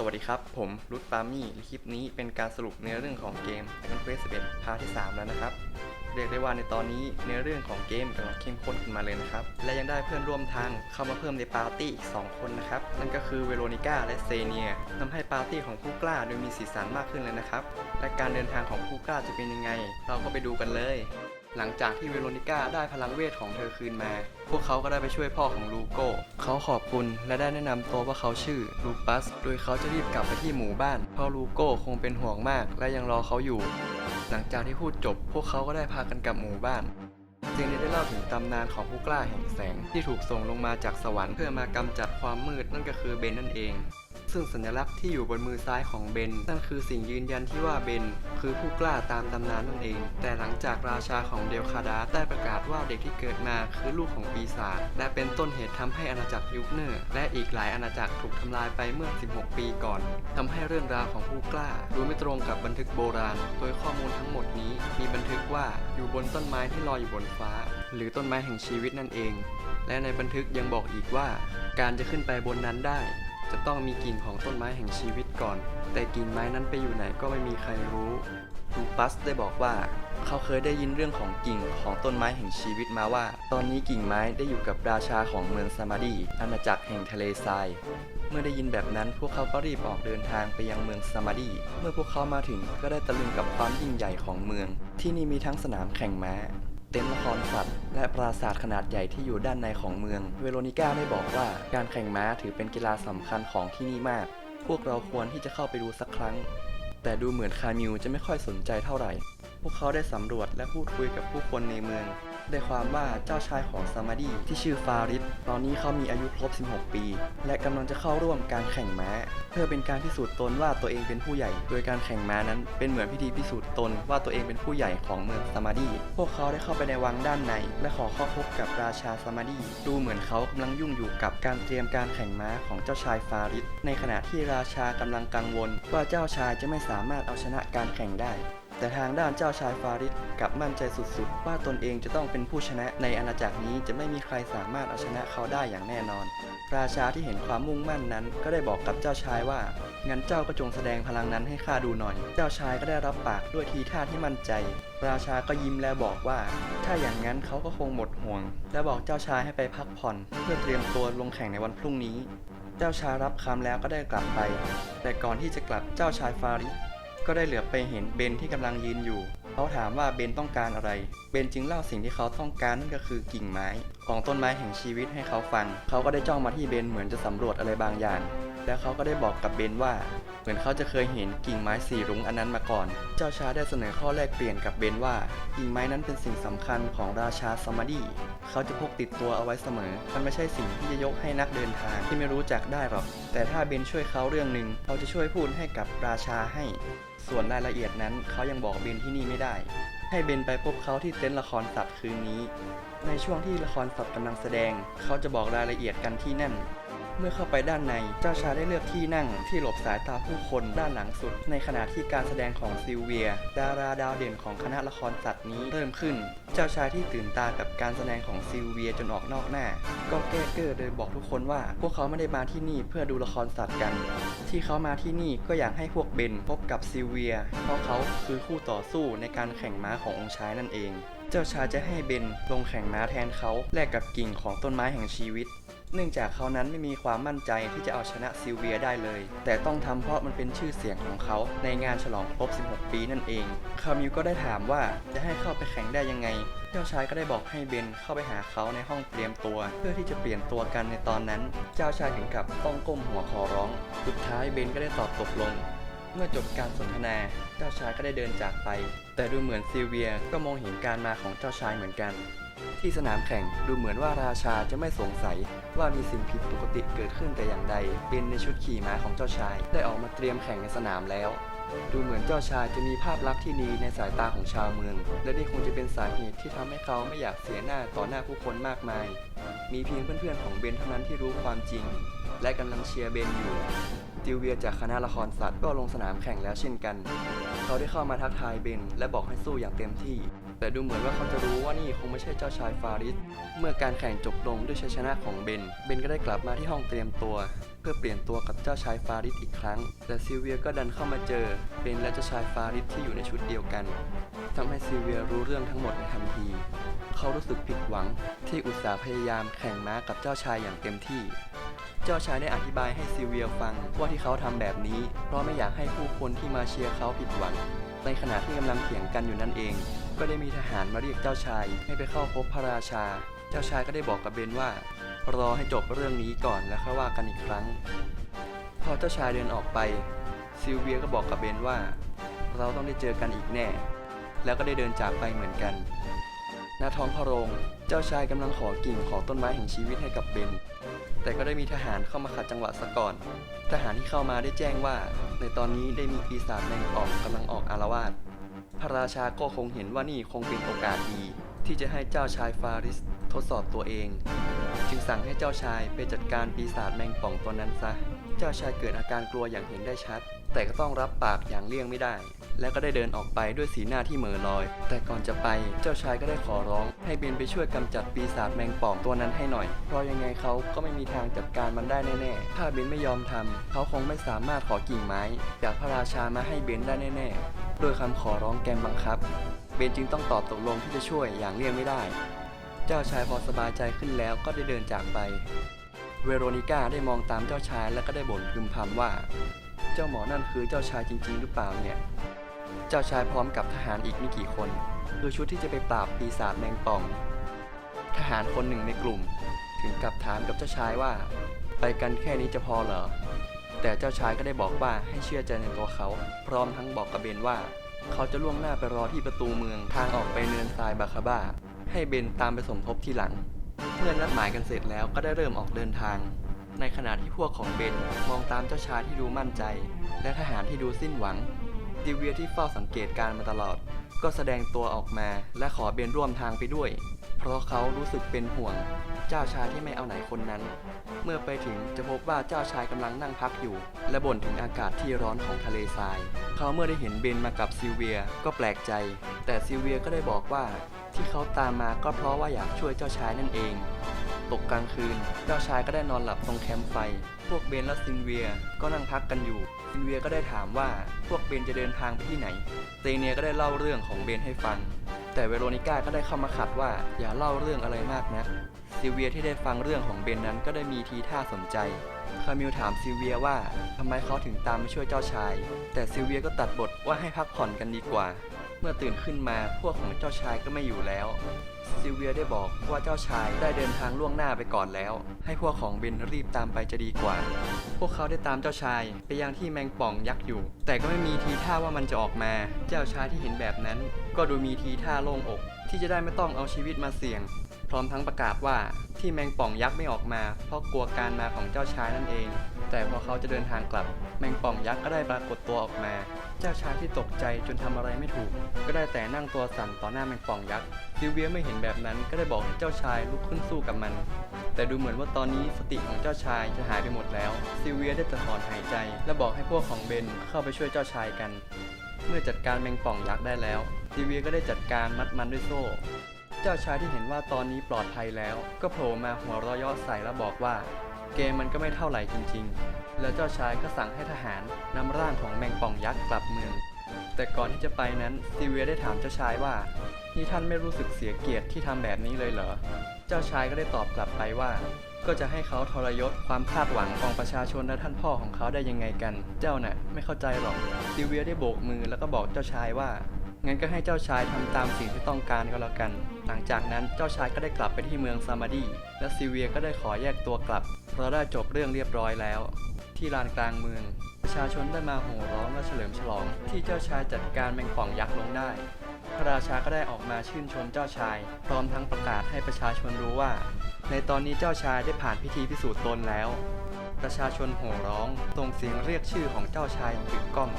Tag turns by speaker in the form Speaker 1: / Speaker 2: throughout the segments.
Speaker 1: สวัสดีครับ ผมรุตปามี่คลิปนี้เป็นการสรุปเนื้อเรื่องของเกม Dragon Quest 11พาร์ทที่ 3 แล้วนะครับ เรียกได้ว่าในตอนนี้เนื้อเรื่องของเกมกำลังเข้มข้นขึ้นมาเลยนะครับ และยังได้เพื่อนร่วมทางเข้ามาเพิ่มในปาร์ตี้อีก 2 คนนะครับ นั่นก็คือเวโรนิก้าและเซเนียทำให้ปาร์ตี้ของผู้กล้าดูมีสีสันมากขึ้นเลยนะครับ และการเดินทางของผู้กล้าจะเป็นยังไง เราก็ไปดูกันเลย หลังจากที่เวโรนิก้าได้พลังเวทของเธอคืนมา พวกเขาก็ได้ไปช่วยพ่อของลูโก้ เขาขอบคุณและได้แนะนำตัวว่าเขาชื่อลูปัส โดยเขาจะรีบกลับไปที่หมู่บ้าน เพราะลูโก้คงเป็นห่วงมากและยังรอเขาอยู่ หลังจากที่พูดจบ พวกเขาก็ได้พากันกลับหมู่บ้านจึงได้เล่าถึงตำนานของผู้กล้าแห่งแสงที่ถูกส่งลงมาจากสวรรค์เพื่อมากำจัดความมืดนั่นก็คือเบนนั่นเอง ซึ่งสัญลักษณ์ที่อยู่บนมือซ้ายของเบน นั่นคือสิ่งยืนยันที่ว่าเบน คือผู้กล้าตามตำนานนั่นเอง แต่หลังจากราชาของเดลคาดาได้ประกาศว่าเด็กที่เกิดมาคือลูกของปีศาจและเป็นต้นเหตุทำให้อาณาจักรยุคเนอร์และอีกหลายอาณาจักรถูกทำลายไปเมื่อ 16 ปีก่อนทำให้เรื่องราวของผู้กล้าดูไม่ตรงกับบันทึกโบราณ โดยข้อมูลทั้งหมดนี้มีบันทึกว่าอยู่บนต้นไม้ที่ลอยอยู่บนฟ้า หรือต้นไม้แห่งชีวิตนั่นเอง และในบันทึกยังบอกอีกว่า การจะขึ้นไปบนนั้นได้ จะต้องมีกิ่งของต้นไม้แห่งชีวิตก่อน แต่กิ่งไม้นั้นไปอยู่ไหนก็ไม่มีใครรู้ลูปัสได้บอกว่า เขาเคยได้ยินเรื่องของกิ่งของต้นไม้แห่งชีวิตมาว่า ตอนนี้กิ่งไม้ได้อยู่กับราชาของเมืองซามาดีอาณาจักรแห่งทะเลทราย เมื่อได้ยินแบบนั้นพวกเขาก็รีบออกเดินทางไปยังเมืองซามาดี เมื่อพวกเขามาถึงก็ได้ตะลึงกับความยิ่งใหญ่ของเมือง ที่นี่มีทั้งสนามแข่งม้า เต็นท์ละครสัตว์ และปราสาทขนาดใหญ่ที่อยู่ด้านในของเมือง เวโรนิก้าได้บอกว่า การแข่งม้าถือเป็นกีฬาสำคัญของที่นี่มาก พวกเราควรที่จะเข้าไปดูสักครั้ง แต่ดูเหมือนคามิวจะไม่ค่อยสนใจเท่าไหร่ พวกเขาได้สำรวจและพูดคุยกับผู้คนในเมือง ได้ความว่าเจ้าชายของซามาดีที่ชื่อฟาริสตอนนี้เขามีอายุครบ 16 ปี และกำลังจะเข้าร่วมการแข่งม้า เพื่อเป็นการพิสูจน์ตนว่าตัวเองเป็นผู้ใหญ่ โดยการแข่งม้านั้นเป็นเหมือนพิธีพิสูจน์ตนว่าตัวเองเป็นผู้ใหญ่ของเมืองซามาดีพวกเขาได้เข้าไปในวังด้านใน และขอเข้าพบกับราชาซามาดีดูเหมือนเขากำลังยุ่งอยู่กับการเตรียมการแข่งม้าของเจ้าชายฟาริสในขณะที่ราชากำลังกังวล ว่าเจ้าชายจะไม่สามารถเอาชนะการแข่งได้ แต่ทางด้านเจ้าชายฟาริสกลับมั่นใจสุดๆ ว่าตนเองจะต้องเป็นผู้ชนะในอาณาจักรนี้จะไม่มีใครสามารถเอาชนะเขาได้อย่างแน่นอน ราชาที่เห็นความมุ่งมั่นนั้น ก็ได้บอกกับเจ้าชายว่างั้นเจ้าก็จงแสดงพลังนั้นให้ข้าดูหน่อย เจ้าชายก็ได้รับปากด้วยทีท่าที่มั่นใจ ราชาก็ยิ้มและบอกว่า ถ้าอย่างนั้นเขาก็คงหมดห่วง และบอกเจ้าชายให้ไปพักผ่อน เพื่อเตรียมตัวลงแข่งในวันพรุ่งนี้ เจ้าชายรับคำแล้วก็ได้กลับไป แต่ก่อนที่จะกลับเจ้าชายฟาริส ก็ได้เหลือบไปเห็นเบนที่กำลังยืนอยู่ เขาถามว่าเบนต้องการอะไร เบนจึงเล่าสิ่งที่เขาต้องการนั่นก็คือกิ่งไม้ ของต้นไม้แห่งชีวิตให้เขาฟัง เขาก็ได้จ้องมาที่เบนเหมือนจะสำรวจอะไรบางอย่าง แล้วเขาก็ได้บอกกับเบนว่า มือนเขาจะเคยเห็นกิ่งไม้สีรุ้งอันนั้นมาก่อน เจ้าชายได้เสนอข้อแลกเปลี่ยนกับเบนว่า กิ่งไม้นั้นเป็นสิ่งสำคัญของราชาซามาดีเขาจะพกติดตัวเอาไว้เสมอ มันไม่ใช่สิ่งที่จะยกให้นักเดินทางที่ไม่รู้จักได้หรอก แต่ถ้าเบนช่วยเขาเรื่องหนึ่งเขาจะช่วยพูดให้กับราชาให้ ส่วนรายละเอียดนั้นเขายังบอกเบนที่นี่ไม่ได้ ให้เบนไปพบเขาที่เต็นท์ละครสัตว์คืนนี้ ในช่วงที่ละครสัตว์กำลังแสดง เขาจะบอกรายละเอียดกันที่นั่น เมื่อเข้าไปด้านใน เจ้าชายได้เลือกที่นั่งที่หลบสายตาผู้คนด้านหลังสุด ในขณะที่การแสดงของซิลเวีย ดาราดาวเด่นของคณะละครสัตว์นี้เริ่มขึ้น เจ้าชายที่ตื่นตากับการแสดงของซิลเวียจนออกนอกหน้า ก็แก้เก้อโดยบอกทุกคนว่า พวกเขาไม่ได้มาที่นี่เพื่อดูละครสัตว์กัน ที่เขามาที่นี่ก็อยากให้พวกเบนพบกับซิลเวีย เพราะเขาคือคู่ต่อสู้ในการแข่งม้าขององค์ชายนั่นเอง เจ้าชายจะให้เบนลงแข่งม้าแทนเขาแลกกับกิ่งของต้นไม้แห่งชีวิต เนื่องจากเขานั้นไม่มีความมั่นใจที่จะเอาชนะซิลเวียได้เลย แต่ต้องทำเพราะมันเป็นชื่อเสียงของเขาในงานฉลองครบ 16 ปีนั่นเอง คามิวก็ได้ถามว่าจะให้เข้าไปแข่งได้ยังไง เจ้าชายก็ได้บอกให้เบนเข้าไปหาเขาในห้องเตรียมตัว เพื่อที่จะเปลี่ยนตัวกันในตอนนั้น เจ้าชายถึงกับต้องก้มหัวขอร้อง สุดท้ายเบนก็ได้ตอบตกลง เมื่อจบการสนทนา เจ้าชายก็ได้เดินจากไป แต่ดูเหมือนซิลเวียก็มองเห็นการมาของเจ้าชายเหมือนกัน ที่สนามแข่งดูเหมือนว่าราชาจะไม่สงสัยว่ามีสิ่งผิดปกติเกิดขึ้นแต่อย่างใด เป็นในชุดขี่ม้าของเจ้าชาย ได้ออกมาเตรียมแข่งในสนามแล้ว ดูเหมือนเจ้าชายจะมีภาพลักษณ์ที่ดีในสายตาของชาวเมือง และนี่คงจะเป็นสาเหตุที่ทำให้เขาไม่อยากเสียหน้าต่อหน้าผู้คนมากมาย มีเพียงเพื่อนๆของเบนเท่านั้นที่รู้ความจริง และกำลังเชียร์เบนอยู่ติวเวียจากคณะละครสัตว์ก็ลงสนามแข่งแล้วเช่นกัน เขาได้เข้ามาทักทายเบนและบอกให้สู้อย่างเต็มที่ แต่ดูเหมือนว่าเขาจะรู้ว่านี่คงไม่ใช่เจ้าชายฟาริส เมื่อการแข่งจบลงด้วยชัยชนะของเบน เบนก็ได้กลับมาที่ห้องเตรียมตัว เพื่อเปลี่ยนตัวกับเจ้าชายฟาริสอีกครั้ง แต่ซิเวียก็ดันเข้ามาเจอ เบนและเจ้าชายฟาริสที่อยู่ในชุดเดียวกันทำให้ซิเวียรู้เรื่องทั้งหมดในทันที เขารู้สึกผิดหวังที่อุตส่าห์พยายามแข่งม้ากับเจ้าชายอย่างเต็มที่เจ้าชายได้อธิบายให้ซิเวียฟังว่าที่เขาทำแบบนี้ เพราะไม่อยากให้ผู้คนที่มาเชียร์เขาผิดหวัง ในขณะที่กำลังเถียงกันอยู่นั่นเอง ก็ได้มีทหารมาเรียกเจ้าชายให้ไปเข้าพบพระราชา เจ้าชายก็ได้บอกกับเบนว่า รอให้จบเรื่องนี้ก่อนแล้วค่อยว่ากันอีกครั้ง พอเจ้าชายเดินออกไป ซิลเวียก็บอกกับเบนว่า เราต้องได้เจอกันอีกแน่ แล้วก็ได้เดินจากไปเหมือนกันณท้องพระโรง เจ้าชายกำลังขอกิ่งของต้นไม้แห่งชีวิตให้กับเบน แต่ก็ได้มีทหารเข้ามาขัดจังหวะซะก่อน ทหารที่เข้ามาได้แจ้งว่า ในตอนนี้ได้มีปีศาจแมงป่องกำลังออกอารวาส พระราชาก็คงเห็นว่านี่คงเป็นโอกาสดี ที่จะให้เจ้าชายฟาริสทดสอบตัวเอง จึงสั่งให้เจ้าชายไปจัดการปีศาจแมงป่องตัวนั้นซะ เจ้าชายเกิดอาการกลัวอย่างเห็นได้ชัด แต่ก็ต้องรับปากอย่างเลี่ยงไม่ได้ และก็ได้เดินออกไปด้วยสีหน้าที่เหม่อลอย แต่ก่อนจะไปเจ้าชายก็ได้ขอร้อง ให้เบนไปช่วยกำจัดปีศาจแมงป่องตัวนั้นให้หน่อย เพราะยังไงเขาก็ไม่มีทางจัดการมันได้แน่ๆ ถ้าเบนไม่ยอมทำเขาคงไม่สามารถขอกิ่งไม้ จากพระราชามาให้เบนได้แน่ๆ โดยคำขอร้องแกมบังคับ เบนจึงต้องตอบตกลงที่จะช่วยอย่างเลี่ยงไม่ได้ เจ้าชายพอสบายใจขึ้นแล้วก็ได้เดินจากไป เวโรนิก้าได้มองตามเจ้าชายแล้วก็ได้บ่นพึมพำว่า เจ้าหมอนั่นคือเจ้าชายจริง ๆ หรือเปล่าเนี่ย เจ้าชายพร้อมกับทหารอีกไม่กี่คน คือชุดที่จะไปปราบปีศาจแมงป่อง ทหารคนหนึ่งในกลุ่ม ถึงกับถามกับเจ้าชายว่า ไปกันแค่นี้จะพอเหรอ แต่เจ้าชายก็ได้บอกว่าให้เชื่อใจในตัวเขา พร้อมทั้งบอกกับเบนว่า เขาจะล่วงหน้าไปรอที่ประตูเมืองทางออกไปเนินทรายบาคาบ้า ให้เบนตามไปสมทบที่หลัง เมื่อนัดหมายกันเสร็จแล้วก็ได้เริ่มออกเดินทาง ในขณะที่พวกของเบนมองตามเจ้าชายที่ดูมั่นใจ และทหารที่ดูสิ้นหวังดิเวียที่เฝ้าสังเกตการมาตลอด ก็แสดงตัวออกมาและขอเบนร่วมทางไปด้วย เพราะเขารู้สึกเป็นห่วงเจ้าชายที่ไม่เอาไหนคนนั้น เมื่อไปถึงจะพบว่าเจ้าชายกำลังนั่งพักอยู่ และบ่นถึงอากาศที่ร้อนของทะเลทราย เขาเมื่อได้เห็นเบนมากับซิลเวียก็แปลกใจ แต่ซิลเวียก็ได้บอกว่าที่เขาตามมาก็เพราะว่าอยากช่วยเจ้าชายนั่นเอง ตกกลางคืน เจ้าชายก็ได้นอนหลับตรงแคมป์ไฟ พวกเบนและซินเวียก็นั่งพักกันอยู่ ซินเวียก็ได้ถามว่าพวกเบนจะเดินทางไปที่ไหน เตเนียก็ได้เล่าเรื่องของเบนให้ฟัง แต่เวโรนิก้าก็ได้เข้ามาขัดว่าอย่าเล่าเรื่องอะไรมากนะซิเวียที่ได้ฟังเรื่องของเบนนั้นก็ได้มีทีท่าสนใจ คามิลถามซิเวียว่าทำไมเขาถึงตามมาช่วยเจ้าชาย แต่ซิเวียก็ตัดบทว่าให้พักผ่อนกันดีกว่า เมื่อตื่นขึ้นมาพวกของเจ้าชายก็ไม่อยู่แล้ว ซิลเวียได้บอกว่าเจ้าชายได้เดินทางล่วงหน้าไปก่อนแล้ว ให้พวกของเบนรีบตามไปจะดีกว่า พวกเขาได้ตามเจ้าชายไปยังที่แมงป่องยักษ์อยู่ แต่ก็ไม่มีทีท่าว่ามันจะออกมา เจ้าชายที่เห็นแบบนั้น ก็ดูมีทีท่าโล่งอก ที่จะได้ไม่ต้องเอาชีวิตมาเสี่ยง พร้อมทั้งประกาศว่าที่แมงป่องยักษ์ไม่ออกมา เพราะกลัวการมาของเจ้าชายนั่นเอง แต่พอเขาจะเดินทางกลับ แมงป่องยักษ์ก็ได้ปรากฏตัวออกมา เจ้าชายที่ตกใจจนทำอะไรไม่ถูก ก็ได้แต่นั่งตัวสั่นต่อหน้าแมงป่องยักษ์ซิลเวียไม่เห็นแบบนั้นก็ได้บอกให้เจ้าชายลุกขึ้นสู้กับมัน แต่ดูเหมือนว่าตอนนี้สติของเจ้าชายจะหายไปหมดแล้วซิลเวียได้แต่ถอนหายใจ และบอกให้พวกของเบนเข้าไปช่วยเจ้าชายกัน เมื่อจัดการแมงป่องยักษ์ได้แล้วซิลเวียก็ได้จัดการมัดมันด้วยโซ่เจ้าชายที่เห็นว่าตอนนี้ปลอดภัยแล้ว ก็โผล่มาหัวเรอยอใส่และบอกว่า เกมมันก็ไม่เท่าไหร่จริง ๆ แล้วเจ้าชายก็สั่งให้ทหารนำร่างของแมงป่องยักษ์กลับเมือง แต่ก่อนที่จะไปนั้นซิเวียได้ถามเจ้าชายว่า นี่ท่านไม่รู้สึกเสียเกียรติที่ทำแบบนี้เลยเหรอ เจ้าชายก็ได้ตอบกลับไปว่า ก็จะให้เขาทรยศความคาดหวังของประชาชนและท่านพ่อของเขาได้ยังไงกัน เจ้าน่ะไม่เข้าใจหรอกซิเวียได้โบกมือแล้วก็บอกเจ้าชายว่างั้นก็ให้เจ้าชายทำตามสิ่งที่ต้องการก็แล้วกัน หลังจากนั้นเจ้าชายก็ได้กลับไปที่เมืองซามาดี และซิเวียก็ได้ขอแยกตัวกลับ เพราะได้จบเรื่องเรียบร้อยแล้ว ที่ลานกลางเมือง ประชาชนได้มาโห่ร้องและเฉลิมฉลอง ที่เจ้าชายจัดการแมงป่องยักษ์ลงได้ พระราชาก็ได้ออกมาชื่นชมเจ้าชาย พร้อมทั้งประกาศให้ประชาชนรู้ว่า ในตอนนี้เจ้าชายได้ผ่านพิธีพิสูจน์ตนแล้ว ประชาชนโห่ร้องส่งเสียงเรียกชื่อของเจ้าชายอย่างกึกก้อง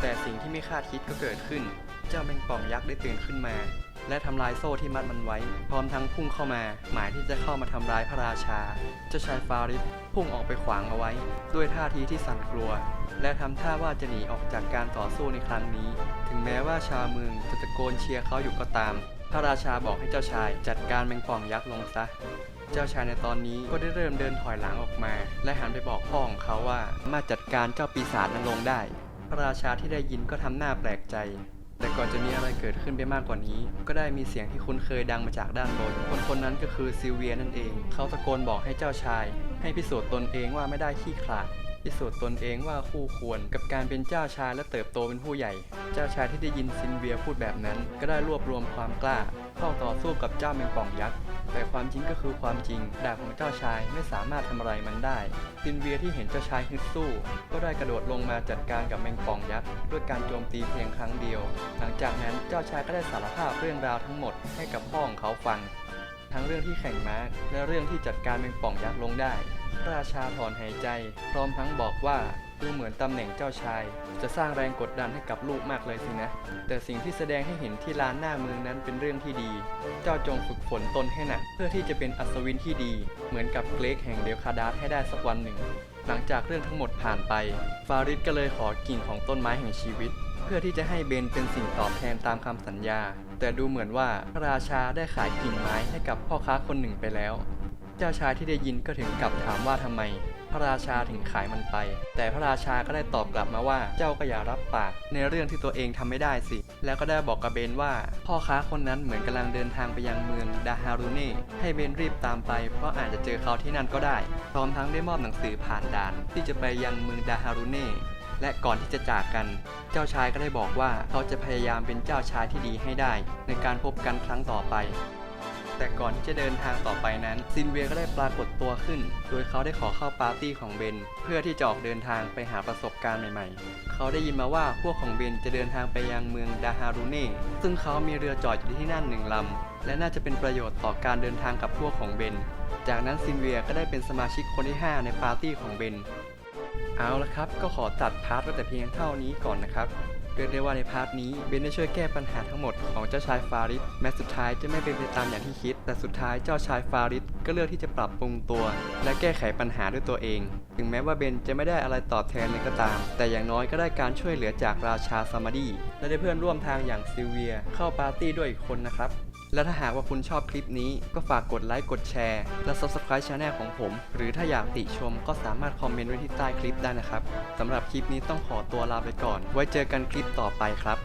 Speaker 1: แต่สิ่งที่ไม่คาดคิดก็เกิดขึ้น เจ้าแมงป่องยักษ์ได้ตื่นขึ้นมา และทำลายโซ่ที่มัดมันไว้ พร้อมทั้งพุ่งเข้ามา หมายที่จะเข้ามาทำร้ายพระราชา เจ้าชายฟาริสพุ่งออกไปขวางเอาไว้ ด้วยท่าทีที่สั่นกลัว และทำท่าว่าจะหนีออกจากการต่อสู้ในครั้งนี้ ถึงแม้ว่าชาวเมืองจะตะโกนเชียร์เขาอยู่ก็ตาม พระราชาบอกให้เจ้าชายจัดการแมงป่องยักษ์ลงซะเจ้าชายในตอนนี้ก็ได้เริ่มเดินถอยหลังออกมา และหันไปบอกพ่อของเขาว่ามาจัดการเจ้าปีศาจนั้นลงได้ พระราชาที่ได้ยินก็ทำหน้าแปลกใจ แต่ก่อนจะมีอะไรเกิดขึ้นไปมากกว่านี้ ก็ได้มีเสียงที่คุ้นเคยดังมาจากด้านบน คนคนนั้นก็คือซิเวียนั่นเอง เขาตะโกนบอกให้เจ้าชาย ให้พิสูจน์ตนเองว่าไม่ได้ขี้ขลาด พิสูจน์ตนเองว่าคู่ควรกับการเป็นเจ้าชายและเติบโตเป็นผู้ใหญ่ เจ้าชายที่ได้ยินซินเวียพูดแบบนั้น ก็ได้รวบรวมความกล้าเข้าต่อสู้กับเจ้าแมงป่องยักษ์แต่ความจริงก็คือความจริง ดาบของเจ้าชายไม่สามารถทำอะไรมันได้ ซินเวียที่เห็นเจ้าชายฮึดสู้ ก็ได้กระโดดลงมาจัดการกับแมงป่องยักษ์ด้วยการโจมตีเพียงครั้งเดียว หลังจากนั้นเจ้าชายก็ได้สารภาพเรื่องราวทั้งหมดให้กับพ่อของเขาฟัง ทั้งเรื่องที่แข่งม้าและเรื่องที่จัดการแมงป่องยักษ์ลงได้ พระราชาถอนหายใจ พร้อมทั้งบอกว่าดูเหมือนตำแหน่งเจ้าชาย จะสร้างแรงกดดันให้กับลูกมากเลยสินะ แต่สิ่งที่แสดงให้เห็นที่ลานหน้าเมืองนั้นเป็นเรื่องที่ดี เจ้าจงฝึกฝนตนให้หนัก เพื่อที่จะเป็นอัศวินที่ดี เหมือนกับเกรกแห่งเดลคาดาสให้ได้สักวันหนึ่ง หลังจากเรื่องทั้งหมดผ่านไป ฟาริสก็เลยขอกิ่งของต้นไม้แห่งชีวิต เพื่อที่จะให้เบนเป็นสิ่งตอบแทนตามคำสัญญา แต่ดูเหมือนว่าพระราชาได้ขายกิ่งไม้ให้กับพ่อค้าคนหนึ่งไปแล้ว เจ้าชายที่ได้ยินก็ถึงกลับถามว่าทำไม พระราชาถึงขายมันไป แต่พระราชาก็ได้ตอบกลับมาว่าเจ้าก็อย่ารับปากในเรื่องที่ตัวเองทำไม่ได้สิ แล้วก็ได้บอกกับเบนว่า พ่อค้าคนนั้นเหมือนกำลังเดินทางไปยังเมืองดาฮารุเน่ให้เบนรีบตามไป เพราะอาจจะเจอเขาที่นั่นก็ได้ พร้อมทั้งได้มอบหนังสือผ่านด่าน ที่จะไปยังเมืองดาฮารุเน่และก่อนที่จะจากกัน เจ้าชายก็ได้บอกว่าเขาจะพยายามเป็นเจ้าชายที่ดีให้ได้ ในการพบกันครั้งต่อไป แต่ก่อนที่จะเดินทางต่อไปนั้น ซินเวียก็ได้ปรากฏตัวขึ้น โดยเขาได้ขอเข้าปาร์ตี้ของเบน เพื่อที่จะออกเดินทางไปหาประสบการณ์ใหม่ๆ เขาได้ยินมาว่าพวกของเบนจะเดินทางไปยังเมืองดาฮารุเน่ ซึ่งเขามีเรือจอดอยู่ที่นั่นหนึ่งลำ และน่าจะเป็นประโยชน์ต่อการเดินทางกับพวกของเบน จากนั้นซินเวียก็ได้เป็นสมาชิกคนที่ 5 ในปาร์ตี้ของเบน เอาละครับ ก็ขอตัดพาร์ทไว้แต่เพียงเท่านี้ก่อนนะครับ เรียกได้ว่าในพาร์ทนี้เบนได้ช่วยแก้ปัญหาทั้งหมดของเจ้าชายฟาริสแม้สุดท้ายจะไม่เป็นไปตามอย่างที่คิด แต่สุดท้ายเจ้าชายฟาริสก็เลือกที่จะปรับปรุงตัว และแก้ไขปัญหาด้วยตัวเอง ถึงแม้ว่าเบนจะไม่ได้อะไรตอบแทนเลยก็ตาม แต่อย่างน้อยก็ได้การช่วยเหลือจากราชาซามาดีและได้เพื่อนร่วมทางอย่างซิลเวีย เข้าปาร์ตี้ด้วยอีกคนนะครับ และถ้าหากว่าคุณชอบคลิปนี้ก็ฝากกดไลค์กดแชร์ และ Subscribe Channel ของผม หรือถ้าอยากติชมก็สามารถคอมเมนต์ไว้ที่ใต้คลิปได้นะครับสำหรับคลิปนี้ต้องขอตัวลาไปก่อน ไว้เจอกันคลิปต่อไปครับ